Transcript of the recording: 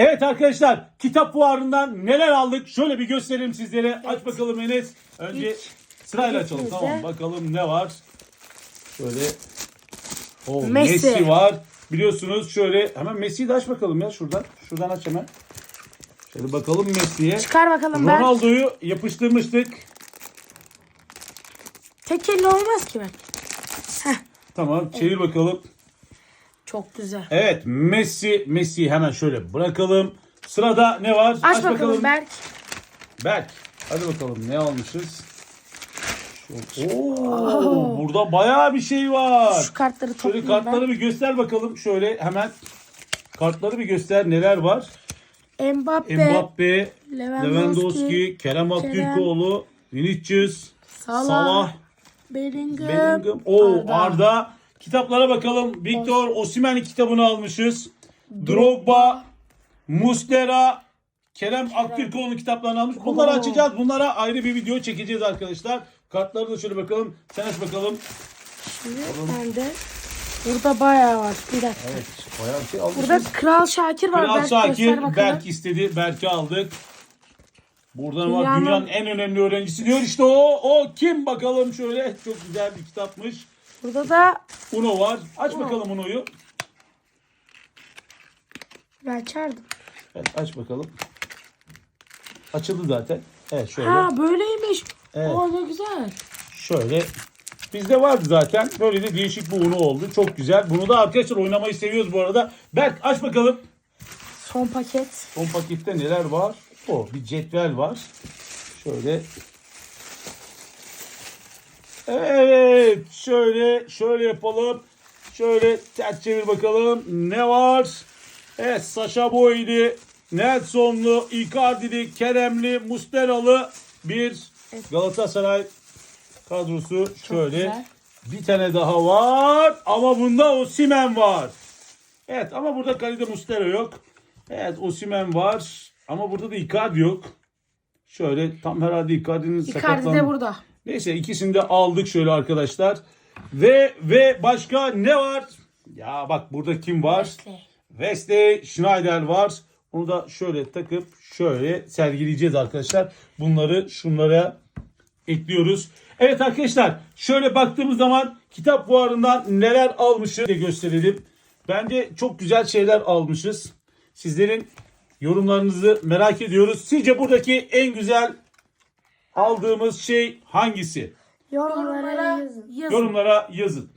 Evet arkadaşlar kitap fuarından neler aldık şöyle bir gösterelim sizlere. Aç bakalım Enes. Önce İlk sırayla açalım paketimizde- tamam bakalım ne var. Şöyle o Messi. Messi. var. Biliyorsunuz şöyle hemen Messi'yi de aç bakalım ya şuradan. Şuradan aç hemen. Şöyle bakalım Messi'ye. Çıkar bakalım ben. Ronaldo'yu yapıştırmıştık. Tek elle olmaz ki ben. Tamam çevir bakalım. Çok güzel. Evet Messi Messi'yi hemen şöyle bırakalım. Sırada ne var? Aç, bakalım, Berk. Berk. Hadi bakalım ne almışız? Şu- Oo, burada bayağı bir şey var. Şu kartları Şöyle toplayayım kartları bir göster bakalım. Şöyle hemen kartları bir göster neler var. ben. Mbappe, Mbappe, Lewandowski, Lewandowski, Kerem Aktürkoğlu, Vinicius, Salah, Salah, Bellingham, Bellingham. Oo Arda. Arda. Kitaplara bakalım. Victor Osimhen kitabını almışız. Drogba, Muslera, Kerem Aktürkoğlu'nun kitaplarını almış. Bunları açacağız. Bunlara ayrı bir video çekeceğiz arkadaşlar. Kartları da şöyle bakalım. Sen aç bakalım. Şimdi ben de. Burada bayağı var. Bir dakika. Evet. Bayağı bir şey almışız. Burada Kral Şakir var. Kral Berk göster Şakir bakalım. Berk istedi. Berk'i aldık. Buradan var Dünyanın- dünyanın en önemli öğrencisi diyor. İşte o. O kim bakalım şöyle. Çok güzel bir kitapmış. Burada da Uno var. Aç bakalım Uno'yu. ben açardım. Evet, aç bakalım. Açıldı zaten. Evet şöyle. Ha böyleymiş. Evet. Oo ne güzel. Şöyle. Bizde vardı zaten. Böyle de değişik bir Uno oldu. Çok güzel. Bunu da arkadaşlar oynamayı seviyoruz bu arada. Berk aç bakalım. Son paket. Son pakette neler var? O bir cetvel var. Şöyle. Evet. Şöyle şöyle yapalım. Şöyle ters çevir bakalım. Ne var? Evet Sasha Boy'li, Nelson'lu, Icardi'li, Kerem'li, Mustera'lı bir Galatasaray kadrosu. Şöyle. güzel. Bir tane daha var ama bunda Osimhen var. Evet ama burada kalede Mustera yok. Evet Osimhen var ama burada da Icardi yok. Şöyle tam herhalde Icardi'nin Icardi sakatlandı. de burada. Neyse ikisini de aldık şöyle arkadaşlar. Ve ve başka ne var? Ya bak burada kim var? Wesley Schneider var. Onu da şöyle takıp şöyle sergileyeceğiz arkadaşlar. Bunları şunlara ekliyoruz. Evet arkadaşlar şöyle baktığımız zaman kitap fuarından neler almışız diye gösterelim. Bence çok güzel şeyler almışız. Sizlerin yorumlarınızı merak ediyoruz. Sizce buradaki en güzel aldığımız şey hangisi? Yorumlara yazın. Yorumlara yazın.